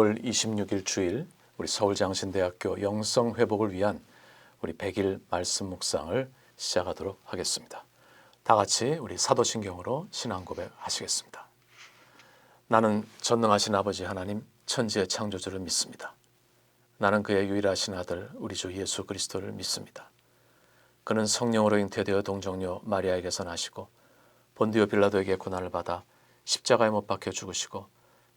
6월 26일 주일 우리 서울장신대학교 영성 회복을 위한 우리 100일 말씀 묵상을 시작하도록 하겠습니다. 다 같이 우리 사도신경으로 신앙 고백하시겠습니다. 나는 전능하신 아버지 하나님 천지의 창조주를 믿습니다. 나는 그의 유일하신 아들 우리 주 예수 그리스도를 믿습니다. 그는 성령으로 잉태되어 동정녀 마리아에게서 나시고 본디오 빌라도에게 고난을 받아 십자가에 못 박혀 죽으시고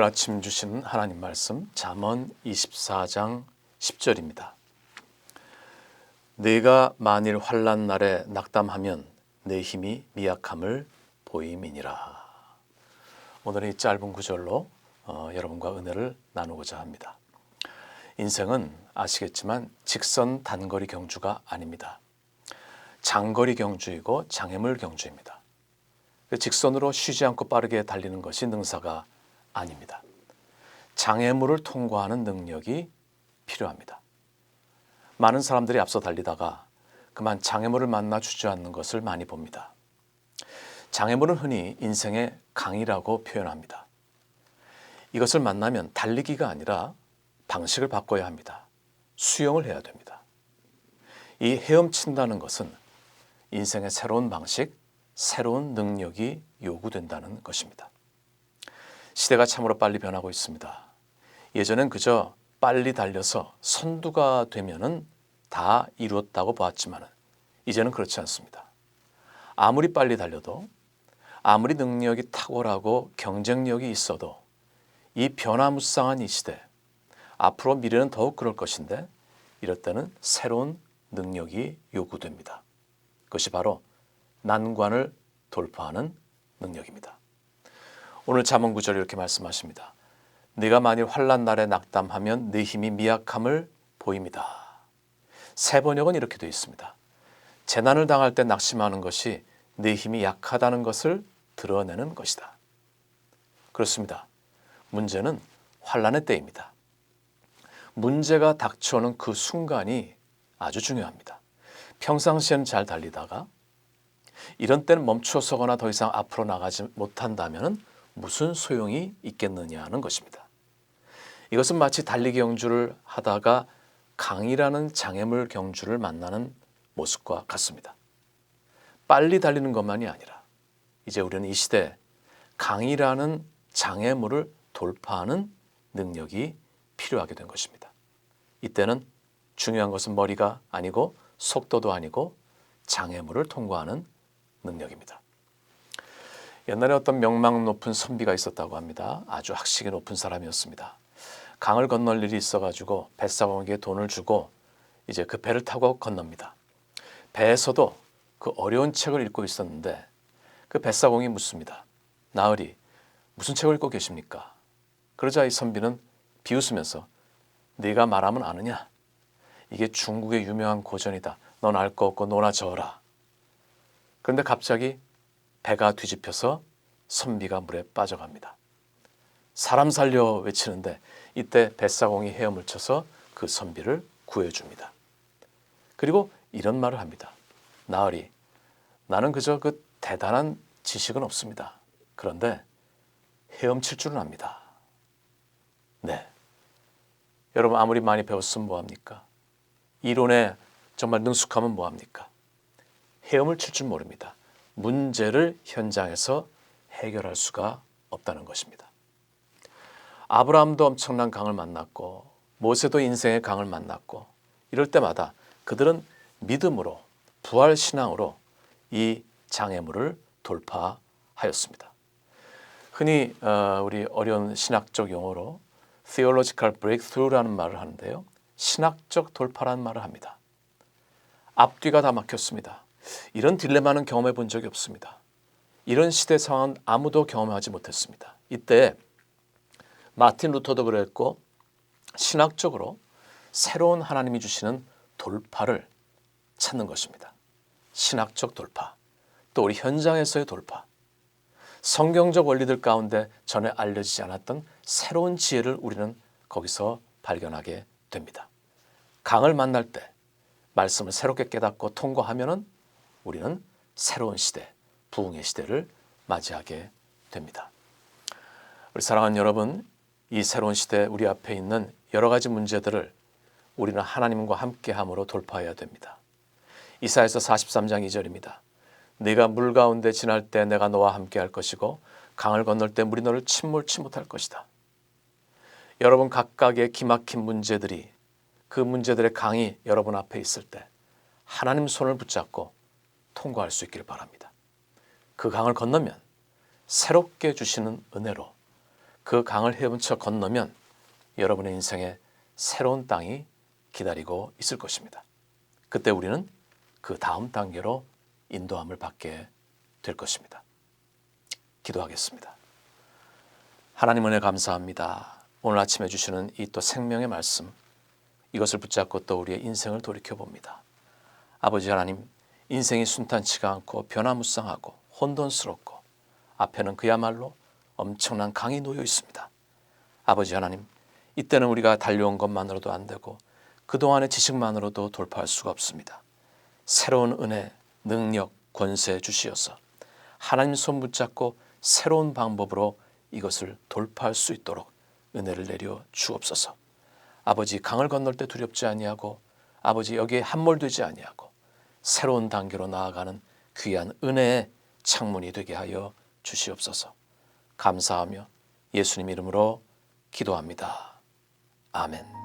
오늘 아침 주신 하나님 말씀 잠언 24장 10절입니다. 네가 만일 환난 날에 낙담하면 내 힘이 미약함을 보임이니라. 오늘은 이 짧은 구절로 어, 여러분과 은혜를 나누고자 합니다. 인생은 아시겠지만 직선 단거리 경주가 아닙니다. 장거리 경주이고 장애물 경주입니다. 그 직선으로 쉬지 않고 빠르게 달리는 것이 능사가 아닙니다. 장애물을 통과하는 능력이 필요합니다. 많은 사람들이 앞서 달리다가 그만 장애물을 만나 주저앉는 것을 많이 봅니다. 장애물은 흔히 인생의 강이라고 표현합니다. 이것을 만나면 달리기가 아니라 방식을 바꿔야 합니다. 수영을 해야 됩니다. 이 헤엄친다는 것은 인생의 새로운 방식, 새로운 능력이 요구된다는 것입니다. 시대가 참으로 빨리 변하고 있습니다. 예전엔 그저 빨리 달려서 선두가 되면은 다 이루었다고 보았지만 이제는 그렇지 않습니다. 아무리 빨리 달려도 아무리 능력이 탁월하고 경쟁력이 있어도 이 변화무쌍한 이 시대 앞으로 미래는 더욱 그럴 것인데 이럴 때는 새로운 능력이 요구됩니다. 그것이 바로 난관을 돌파하는 능력입니다. 오늘 잠언 구절이 이렇게 말씀하십니다. 네가 만일 환란 날에 낙담하면 네 힘이 미약함을 보입니다. 세 번역은 이렇게 되어 있습니다. 재난을 당할 때 낙심하는 것이 내 힘이 약하다는 것을 드러내는 것이다. 그렇습니다. 문제는 환란의 때입니다. 문제가 닥쳐오는 그 순간이 아주 중요합니다. 평상시에는 잘 달리다가 이런 때는 멈춰서거나 더 이상 앞으로 나가지 못한다면 무슨 소용이 있겠느냐 하는 것입니다. 이것은 마치 달리기 경주를 하다가 강이라는 장애물 경주를 만나는 모습과 같습니다. 빨리 달리는 것만이 아니라 이제 우리는 이 시대 강이라는 장애물을 돌파하는 능력이 필요하게 된 것입니다. 이때는 중요한 것은 머리가 아니고 속도도 아니고 장애물을 통과하는 능력입니다. 옛날에 어떤 명망 높은 선비가 있었다고 합니다. 아주 학식이 높은 사람이었습니다. 강을 건널 일이 있어가지고 뱃사공에게 돈을 주고 이제 그 배를 타고 건넙니다. 배에서도 그 어려운 책을 읽고 있었는데 그 뱃사공이 묻습니다. 나으리 무슨 책을 읽고 계십니까? 그러자 이 선비는 비웃으면서 네가 말하면 아느냐? 이게 중국의 유명한 고전이다. 넌 알 거 없고 너나 저어라. 그런데 갑자기 배가 뒤집혀서 선비가 물에 빠져갑니다. 사람 살려 외치는데 이때 뱃사공이 헤엄을 쳐서 그 선비를 구해줍니다. 그리고 이런 말을 합니다. 나으리, 나는 그저 그 대단한 지식은 없습니다. 그런데 헤엄칠 줄은 압니다. 네. 여러분 아무리 많이 배웠으면 뭐합니까? 이론에 정말 능숙하면 뭐합니까? 헤엄을 칠 줄 모릅니다. 문제를 현장에서 해결할 수가 없다는 것입니다. 아브라함도 엄청난 강을 만났고 모세도 인생의 강을 만났고 이럴 때마다 그들은 믿음으로 부활 신앙으로 이 장애물을 돌파하였습니다. 흔히 어, 우리 어려운 신학적 용어로 theological breakthrough라는 말을 하는데요. 신학적 돌파라는 말을 합니다. 앞뒤가 다 막혔습니다. 이런 딜레마는 경험해 본 적이 없습니다. 이런 시대 상황은 아무도 경험하지 못했습니다. 이때 마틴 루터도 그랬고 신학적으로 새로운 하나님이 주시는 돌파를 찾는 것입니다. 신학적 돌파, 또 우리 현장에서의 돌파, 성경적 원리들 가운데 전에 알려지지 않았던 새로운 지혜를 우리는 거기서 발견하게 됩니다. 강을 만날 때 말씀을 새롭게 깨닫고 통과하면은 우리는 새로운 시대, 부흥의 시대를 맞이하게 됩니다. 우리 사랑하는 여러분, 이 새로운 시대 우리 앞에 있는 여러 가지 문제들을 우리는 하나님과 함께함으로 돌파해야 됩니다. 이사에서 43장 2절입니다. 네가 물 가운데 지날 때 내가 너와 함께할 것이고 강을 건널 때 물이 너를 침몰치 못할 것이다. 여러분 각각의 기막힌 문제들이 그 문제들의 강이 여러분 앞에 있을 때 하나님 손을 붙잡고 통과할 수 있기를 바랍니다. 그 강을 건너면 새롭게 주시는 은혜로 그 강을 헤엄쳐 건너면 여러분의 인생에 새로운 땅이 기다리고 있을 것입니다. 그때 우리는 그 다음 단계로 인도함을 받게 될 것입니다. 기도하겠습니다. 하나님 은혜 감사합니다. 오늘 아침에 주시는 이 또 생명의 말씀 이것을 붙잡고 또 우리의 인생을 돌이켜 봅니다. 아버지 하나님 인생이 순탄치가 않고 변화무쌍하고 혼돈스럽고 앞에는 그야말로 엄청난 강이 놓여 있습니다. 아버지 하나님 이때는 우리가 달려온 것만으로도 안 되고 그동안의 지식만으로도 돌파할 수가 없습니다. 새로운 은혜, 능력, 권세 주시어서 하나님 손 붙잡고 새로운 방법으로 이것을 돌파할 수 있도록 은혜를 내려 주옵소서. 아버지 강을 건널 때 두렵지 아니하고 아버지 여기에 함몰되지 아니하고 새로운 단계로 나아가는 귀한 은혜의 창문이 되게 하여 주시옵소서. 감사하며 예수님 이름으로 기도합니다. 아멘.